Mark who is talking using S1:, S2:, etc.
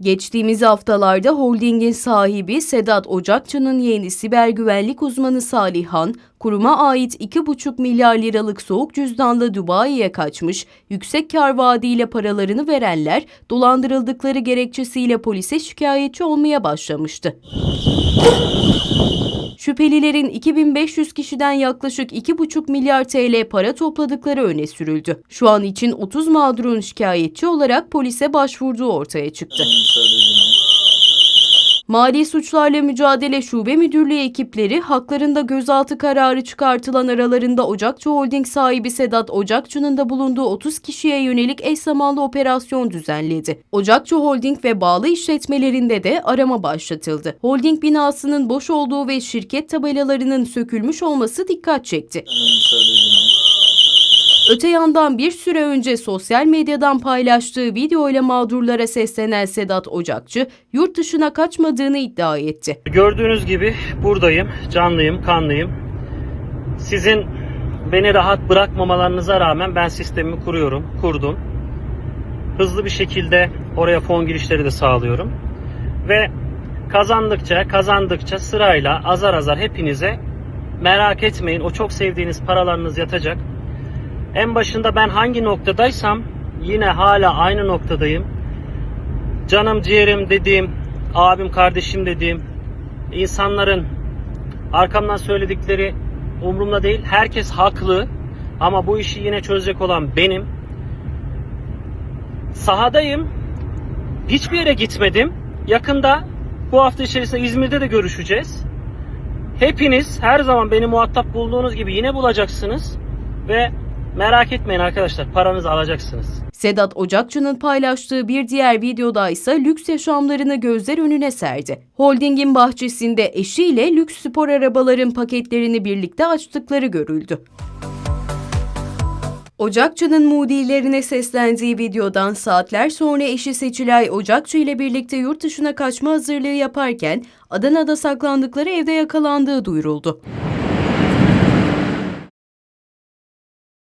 S1: Geçtiğimiz haftalarda holdingin sahibi Sedat Ocakçı'nın yeğeni siber güvenlik uzmanı Salihan, kuruma ait 2,5 milyar liralık soğuk cüzdanla Dubai'ye kaçmış, yüksek kar vaadiyle paralarını verenler dolandırıldıkları gerekçesiyle polise şikayetçi olmaya başlamıştı. Şüphelilerin 2500 kişiden yaklaşık 2,5 milyar TL para topladıkları öne sürüldü. Şu an için 30 mağdurun şikayetçi olarak polise başvurduğu ortaya çıktı. Mali Suçlarla Mücadele Şube Müdürlüğü ekipleri haklarında gözaltı kararı çıkartılan aralarında Ocakçı Holding sahibi Sedat Ocakçı'nın da bulunduğu 30 kişiye yönelik eş zamanlı operasyon düzenledi. Ocakçı Holding ve bağlı işletmelerinde de arama başlatıldı. Holding binasının boş olduğu ve şirket tabelalarının sökülmüş olması dikkat çekti. Öte yandan bir süre önce sosyal medyadan paylaştığı videoyla mağdurlara seslenen Sedat Ocakçı, yurt dışına kaçmadığını iddia etti.
S2: Gördüğünüz gibi buradayım, canlıyım, kanlıyım. Sizin beni rahat bırakmamalarınıza rağmen ben sistemimi kuruyorum, kurdum. Hızlı bir şekilde oraya fon girişleri de sağlıyorum. Ve kazandıkça, kazandıkça sırayla azar azar hepinize merak etmeyin o çok sevdiğiniz paralarınız yatacak. En başında ben hangi noktadaysam yine hala aynı noktadayım. Canım ciğerim dediğim, abim kardeşim dediğim insanların arkamdan söyledikleri umurumda değil. Herkes haklı ama bu işi yine çözecek olan benim. Sahadayım. Hiçbir yere gitmedim. Yakında bu hafta içerisinde İzmir'de de görüşeceğiz. Hepiniz her zaman beni muhatap bulduğunuz gibi yine bulacaksınız ve merak etmeyin arkadaşlar paranızı alacaksınız.
S1: Sedat Ocakçı'nın paylaştığı bir diğer videoda ise lüks yaşamlarını gözler önüne serdi. Holdingin bahçesinde eşiyle lüks spor arabaların paketlerini birlikte açtıkları görüldü. Ocakçı'nın mudilerine seslendiği videodan saatler sonra eşi Seçilay Ocakçı ile birlikte yurt dışına kaçma hazırlığı yaparken Adana'da saklandıkları evde yakalandığı duyuruldu.